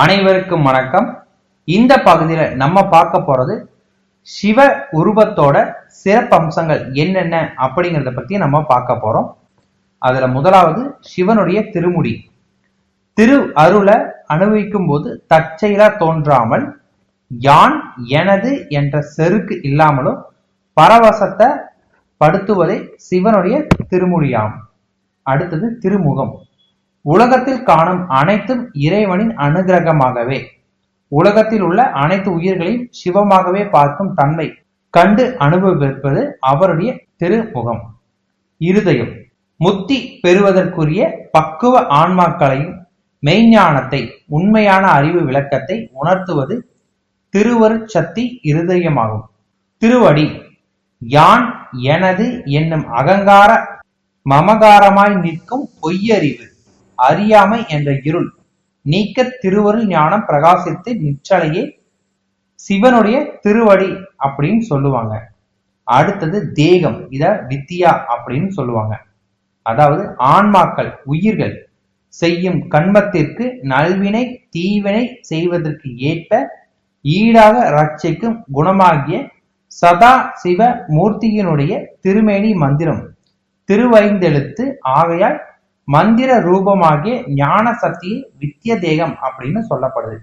அனைவருக்கும் வணக்கம். இந்த பகுதியில நம்ம பார்க்க போறது சிவ உருவத்தோட சிறப்பம்சங்கள் என்னென்ன அப்படிங்கிறத பத்தி நம்ம பார்க்க போறோம். அதுல முதலாவது சிவனுடைய திருமுடி. திரு அருளை அனுபவிக்கும் போது தற்செயலா தோன்றாமல் யான் எனது என்ற செருக்கு இல்லாமலும் பரவசத்தை படுத்துவதே சிவனுடைய திருமுடியாம். அடுத்தது திருமுகம். உலகத்தில் காணும் அனைத்தும் இறைவனின் அனுகிரகமாகவே. உலகத்தில் உள்ள அனைத்து உயிர்களையும் சிவமாகவே பார்க்கும் தன்மை கண்டு அனுபவிப்பது அவருடைய திருமுகம். இருதயம். முத்தி பெறுவதற்குரிய பக்குவ ஆன்மாக்களையும் மெய்ஞானத்தை உண்மையான அறிவு விளக்கத்தை உணர்த்துவது திருவருட்சக்தி இருதயமாகும். திருவடி. யான் எனது என்னும் அகங்கார மமகாரமாய் நிற்கும் பொய்யறிவு. அறியாமை என்ற இருள் நீக்க திருவருள் ஞானம் பிரகாசித்து நிச்சலையே சிவனுடைய திருவடி அப்படின்னு சொல்லுவாங்க. அடுத்தது தேகம் இத வித்தியா அப்படின்னு சொல்லுவாங்க. அதாவது ஆன்மாக்கள் உயிர்கள் செய்யும் கண்மத்திற்கு நல்வினை தீவினை செய்வதற்கு ஏற்ப ஈடாக ரட்சிக்கும் குணமாகிய சதா சிவ மூர்த்தியினுடைய திருமேனி மந்திரம் திருவைந்தெழுத்து ஆகையால் மந்திர ரூபமாகிய ஞான சக்தியை வித்திய தேகம் அப்படின்னு சொல்லப்படுது.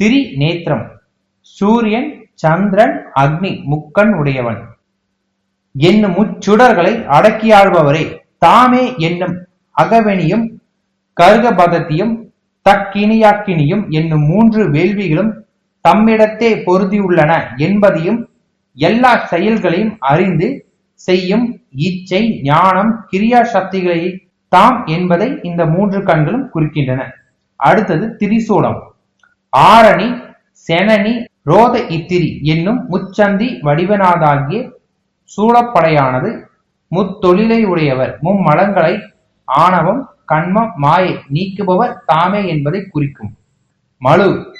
திரி நேத்திரம் சூரியன் சந்திரன் அக்னி முக்கண் உடையவன். என்னும் முச்சுடர்களை அடக்கியாள்பவரே தாமே என்னும் அகவெனியும் கருகபதத்தியும் தக்கினியாக்கினியும் என்னும் மூன்று வேள்விகளும் தம்மிடத்தே பொருந்தியுள்ளன என்பதையும் எல்லா செயல்களையும் அறிந்து செய்யும் இச்சை ஞானம் கிரியா சக்திகளை தாம் என்பதை இந்த மூன்று கண்களும் குறிக்கின்றன. அடுத்தது திரிசூலம். ஆரணி செனனி ரோத இத்திரி என்னும் முச்சந்தி வடிவனாதாகிய சூழப்படையானது முத்தொழிலை உடையவர் மும்மலங்களை ஆணவம் கண்மம் மாயை நீக்குபவர் தாமே என்பதை குறிக்கும். மலு.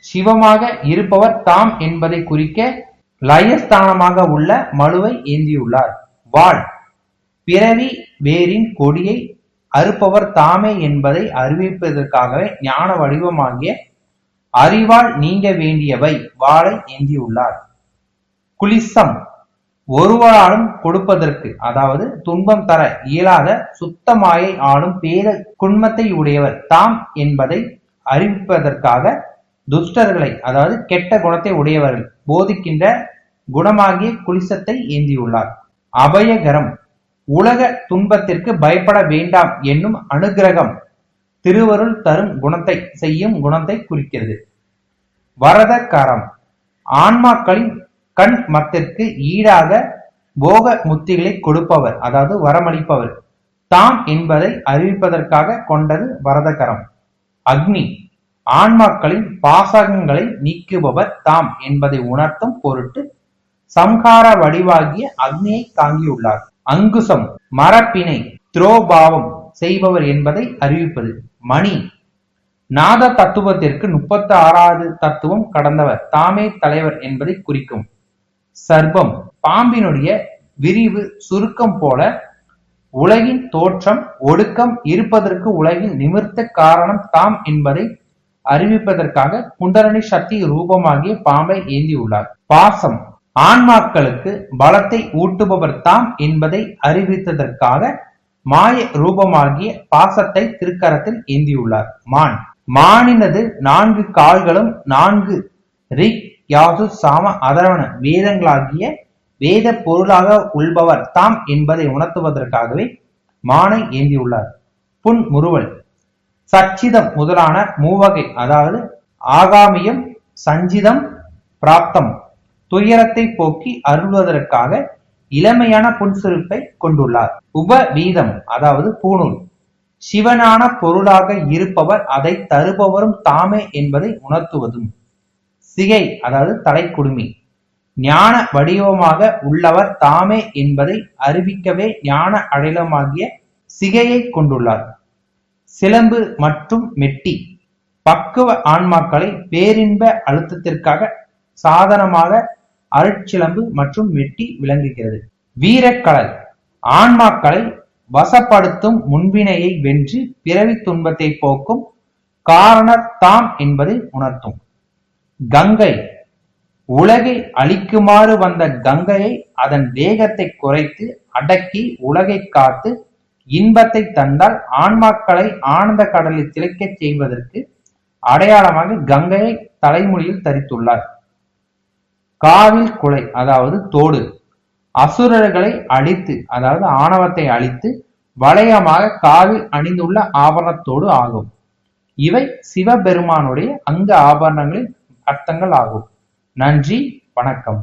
சிவமாக இருப்பவர் தாம் என்பதை குறிக்க லயஸ்தானமாக உள்ள மலுவை ஏந்தியுள்ளார். வாள். பிறவி வேரின் கொடியை அறுப்பவர் தாமே என்பதை அறிவிப்பதற்காகவே ஞான வடிவமாகிய அறிவால் நீங்க வேண்டியவை வாளை ஏந்தியுள்ளார். குலிசம் ஒருவராலும் கொடுப்பதற்கு அதாவது துன்பம் தர இயலாத சுத்தமாயை ஆளும் பேர குன்மத்தை உடையவர் தாம் என்பதை அறிவிப்பதற்காக துஷ்டர்களை அதாவது கெட்ட குணத்தை உடையவர்கள் போதிக்கின்ற குணமாகிய குலிசத்தை ஏந்தியுள்ளார். அபயகரம் உலக துன்பத்திற்கு பயப்பட வேண்டாம் என்னும் அனுகிரகம் திருவருள் தரும் குணத்தை செய்யும் குணத்தை குறிக்கிறது. வரத கரம் ஆன்மாக்களின் கண் மத்திற்கு ஈடாக போக முத்திகளை கொடுப்பவர் அதாவது வரமளிப்பவர். தாம் என்பதை அறிவிப்பதற்காக கொண்டது வரதகரம் அக்னி. ஆன்மாக்களின் பாசகங்களை நீக்குபவர் தாம் என்பதை உணர்த்தும் பொருட்டு சம்ஹார வடிவாகிய அக்னியை தாங்கியுள்ளார். அங்குசம் மரப்பினை துரோபாவம் செய்பவர் என்பதை அறிவிப்பது. மணி நாத தத்துவத்திற்கு முப்பத்தி ஆறாவது தத்துவம் கடந்தவர் தாமே தலைவர் என்பதை குறிக்கும். சர்பம் பாம்பினுடைய விரிவு சுருக்கம் போல உலகின் தோற்றம் ஒடுக்கம் இருப்பதற்கு உலகில் நிமிர்த்த காரணம் தாம் என்பதை அறிவிப்பதற்காக குண்டரணி சக்தி ரூபமாகிய பாம்பை ஏந்தியுள்ளார். பாசம் ஆன்மாக்களுக்கு பலத்தை ஊட்டுபவர் தாம் என்பதை அறிவித்ததற்காக மாய ரூபமாகிய பாசத்தை திருக்கரத்தில் ஏந்தியுள்ளார். மான். மானினது நான்கு கால்களும் நான்கு ரிக் யாசு சாம அதரவண வேதங்களாகிய வேத பொருளாக உள்பவர் தாம் என்பதை உணர்த்துவதற்காகவே மானை ஏந்தியுள்ளார். புன் முறுவல். சச்சிதம் முதலான மூவகை அதாவது ஆகாமியம் சஞ்சிதம் பிராப்தம். துயரத்தை போக்கி அருள்வதற்காக இளமையான புன்சுருப்பை கொண்டுள்ளார். உபவீதம் அதாவது பூணூல். சிவனான பொருளாக இருப்பவர் அதை தருபவரும் தாமே என்பதை உணர்த்துவதும். சிகை அதாவது தலைக்குடுமி. ஞான வடிவமாக உள்ளவர் தாமே என்பதை அறிவிக்கவே ஞான அடையாளமாகிய சிகையை கொண்டுள்ளார். சிலம்பு மற்றும் மெட்டி. பக்குவ ஆன்மாக்களை பேரின்ப அழுத்தத்திற்காக சாதனமாக அருட்சிலம்பு மற்றும் மெட்டி விளங்குகிறது. வீரக்கடல் ஆன்மாக்களை வசப்படுத்தும் முன்வினையை வென்று பிறவி துன்பத்தை போக்கும் காரணத்தாம் என்பதை உணர்த்தும். கங்கை உலகை அழிக்குமாறு வந்த கங்கையை அதன் வேகத்தை குறைத்து அடக்கி உலகை காத்து இன்பத்தை தந்தால் ஆன்மாக்களை ஆனந்த கடலில் திளைக்கச் செய்வதற்கு அடையாளமாக கங்கையை தலைமொழியில் தரித்துள்ளார். காவில் குலை அதாவது தோடு. அசுரர்களை அழித்து அதாவது ஆணவத்தை அழித்து வளையமாக காவில் அணிந்துள்ள ஆபரணத்தோடு ஆகும். இவை சிவபெருமானுடைய அங்க ஆபரணங்களின் அர்த்தங்கள் ஆகும் நன்றி வணக்கம்.